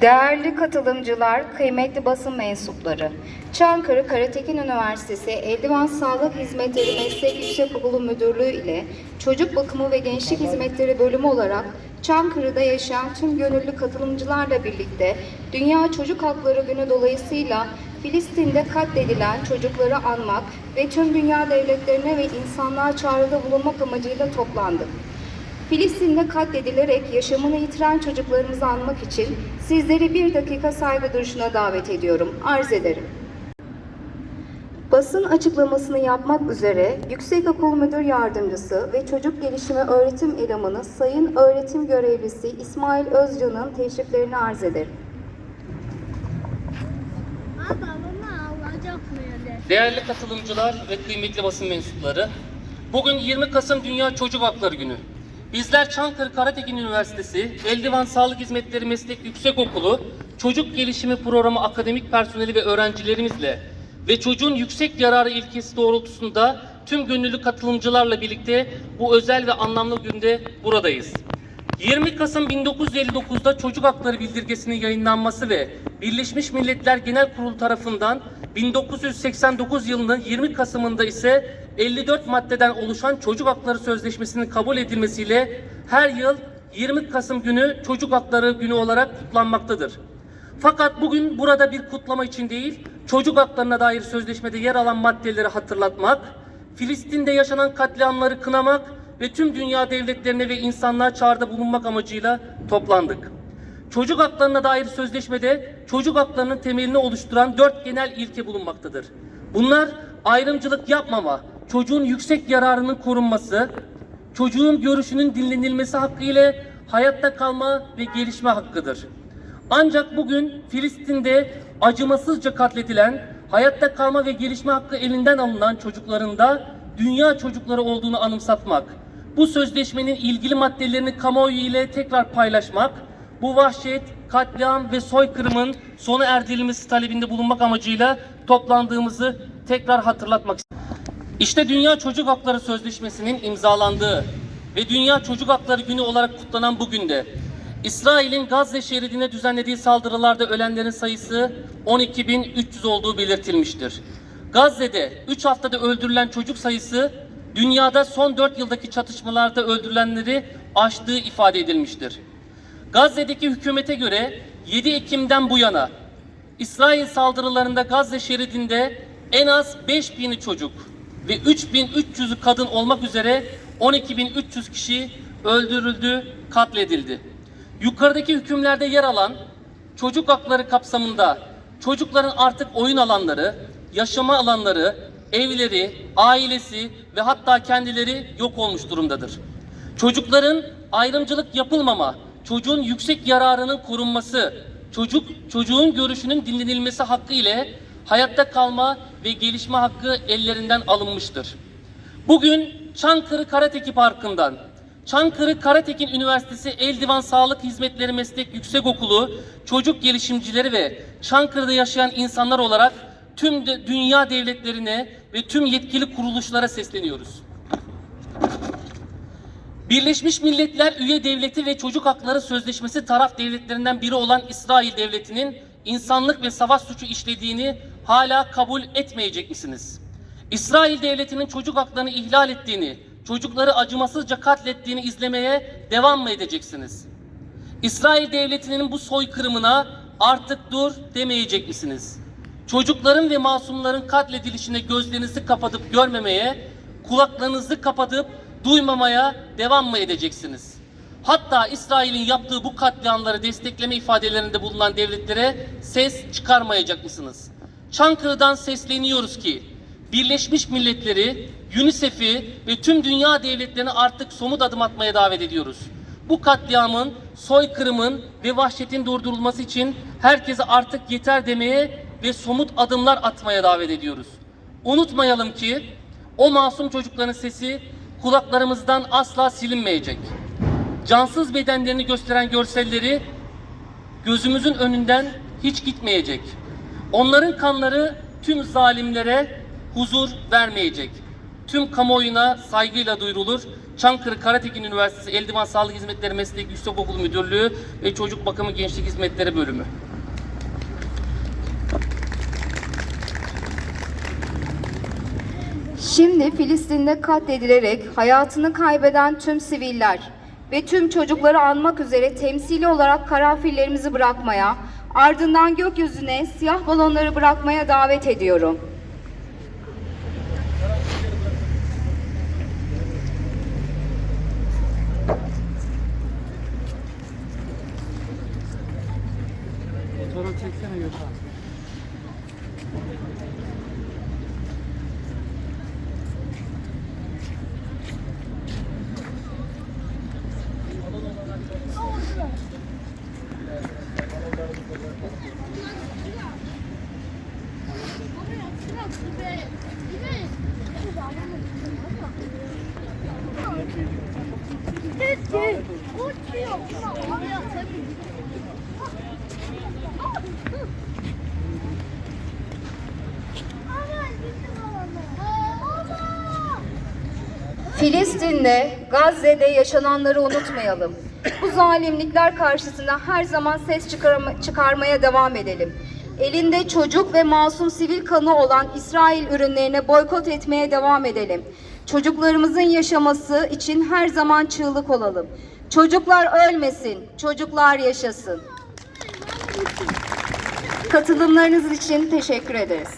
Değerli katılımcılar, kıymetli basın mensupları, Çankırı Karatekin Üniversitesi Eldivan Sağlık Hizmetleri Meslek Yüksekokulu Müdürlüğü ile Çocuk Bakımı ve Gençlik Hizmetleri Bölümü olarak Çankırı'da yaşayan tüm gönüllü katılımcılarla birlikte Dünya Çocuk Hakları Günü dolayısıyla Filistin'de katledilen çocukları anmak ve tüm dünya devletlerine ve insanlığa çağrıda bulunmak amacıyla toplandık. Filistin'de katledilerek yaşamını yitiren çocuklarımızı anmak için sizleri bir dakika saygı duruşuna davet ediyorum. Arz ederim. Basın açıklamasını yapmak üzere Yüksekokul Müdür Yardımcısı ve Çocuk Gelişimi Öğretim Elemanı Sayın Öğretim Görevlisi İsmail Özcan'ın teşriflerini arz ederim. Değerli katılımcılar ve kıymetli basın mensupları, bugün 20 Kasım Dünya Çocuk Hakları Günü. Bizler Çankırı Karatekin Üniversitesi Eldivan Sağlık Hizmetleri Meslek Yüksekokulu Çocuk Gelişimi Programı akademik personeli ve öğrencilerimizle ve çocuğun yüksek yararı ilkesi doğrultusunda tüm gönüllü katılımcılarla birlikte bu özel ve anlamlı günde buradayız. 20 Kasım 1959'da Çocuk Hakları Bildirgesi'nin yayınlanması ve Birleşmiş Milletler Genel Kurulu tarafından 1989 yılının 20 Kasım'ında ise 54 maddeden oluşan Çocuk Hakları Sözleşmesi'nin kabul edilmesiyle her yıl 20 Kasım günü Çocuk Hakları Günü olarak kutlanmaktadır. Fakat bugün burada bir kutlama için değil, çocuk haklarına dair sözleşmede yer alan maddeleri hatırlatmak, Filistin'de yaşanan katliamları kınamak ve tüm dünya devletlerine ve insanlığa çağrıda bulunmak amacıyla toplandık. Çocuk haklarına dair sözleşmede çocuk haklarının temelini oluşturan dört genel ilke bulunmaktadır. Bunlar ayrımcılık yapmama, çocuğun yüksek yararının korunması, çocuğun görüşünün dinlenilmesi hakkı ile hayatta kalma ve gelişme hakkıdır. Ancak bugün Filistin'de acımasızca katledilen, hayatta kalma ve gelişme hakkı elinden alınan çocukların da dünya çocukları olduğunu anımsatmak, bu sözleşmenin ilgili maddelerini kamuoyu ile tekrar paylaşmak, bu vahşet, katliam ve soykırımın sona erdirilmesi talebinde bulunmak amacıyla toplandığımızı tekrar hatırlatmak istiyorum. İşte Dünya Çocuk Hakları Sözleşmesi'nin imzalandığı ve Dünya Çocuk Hakları Günü olarak kutlanan bu günde İsrail'in Gazze şeridine düzenlediği saldırılarda ölenlerin sayısı 12.300 olduğu belirtilmiştir. Gazze'de 3 haftada öldürülen çocuk sayısı dünyada son 4 yıldaki çatışmalarda öldürülenleri aştığı ifade edilmiştir. Gazze'deki hükümete göre 7 Ekim'den bu yana İsrail saldırılarında Gazze şeridinde en az 5000'i çocuk ve 3300'ü kadın olmak üzere 12300 kişi öldürüldü, katledildi. Yukarıdaki hükümlerde yer alan çocuk hakları kapsamında çocukların artık oyun alanları, yaşama alanları, evleri, ailesi ve hatta kendileri yok olmuş durumdadır. Çocukların ayrımcılık yapılmama, çocuğun yüksek yararının korunması, çocuk çocuğun görüşünün dinlenilmesi hakkı ile hayatta kalma ve gelişme hakkı ellerinden alınmıştır. Bugün Çankırı Karateki Parkı'ndan Çankırı Karatekin Üniversitesi Eldivan Sağlık Hizmetleri Meslek Yüksekokulu çocuk gelişimcileri ve Çankırı'da yaşayan insanlar olarak tüm dünya devletlerine ve tüm yetkili kuruluşlara sesleniyoruz. Birleşmiş Milletler üye devleti ve çocuk hakları sözleşmesi taraf devletlerinden biri olan İsrail devletinin insanlık ve savaş suçu işlediğini hala kabul etmeyecek misiniz? İsrail devletinin çocuk haklarını ihlal ettiğini, çocukları acımasızca katlettiğini izlemeye devam mı edeceksiniz? İsrail devletinin bu soykırımına artık dur demeyecek misiniz? Çocukların ve masumların katledilişine gözlerinizi kapatıp görmemeye, kulaklarınızı kapatıp duymamaya devam mı edeceksiniz? Hatta İsrail'in yaptığı bu katliamları destekleme ifadelerinde bulunan devletlere ses çıkarmayacak mısınız? Çankırı'dan sesleniyoruz ki Birleşmiş Milletleri, UNICEF'i ve tüm dünya devletlerini artık somut adım atmaya davet ediyoruz. Bu katliamın, soykırımın ve vahşetin durdurulması için herkese artık yeter demeye ve somut adımlar atmaya davet ediyoruz. Unutmayalım ki o masum çocukların sesi kulaklarımızdan asla silinmeyecek. Cansız bedenlerini gösteren görselleri gözümüzün önünden hiç gitmeyecek. Onların kanları tüm zalimlere huzur vermeyecek. Tüm kamuoyuna saygıyla duyurulur. Çankırı Karatekin Üniversitesi Eldivan Sağlık Hizmetleri Meslek Yüksekokulu Müdürlüğü ve Çocuk Bakımı Gençlik Hizmetleri Bölümü. Şimdi Filistin'de katledilerek hayatını kaybeden tüm siviller ve tüm çocukları anmak üzere temsili olarak karanfillerimizi bırakmaya, ardından gökyüzüne siyah balonları bırakmaya davet ediyorum. Filistin'de, Gazze'de yaşananları unutmayalım. Bu zalimlikler karşısında her zaman ses çıkarma- çıkarmaya devam edelim. Elinde çocuk ve masum sivil kanı olan İsrail ürünlerine boykot etmeye devam edelim. Çocuklarımızın yaşaması için her zaman çığlık olalım. Çocuklar ölmesin, çocuklar yaşasın. Katılımlarınız için teşekkür ederiz.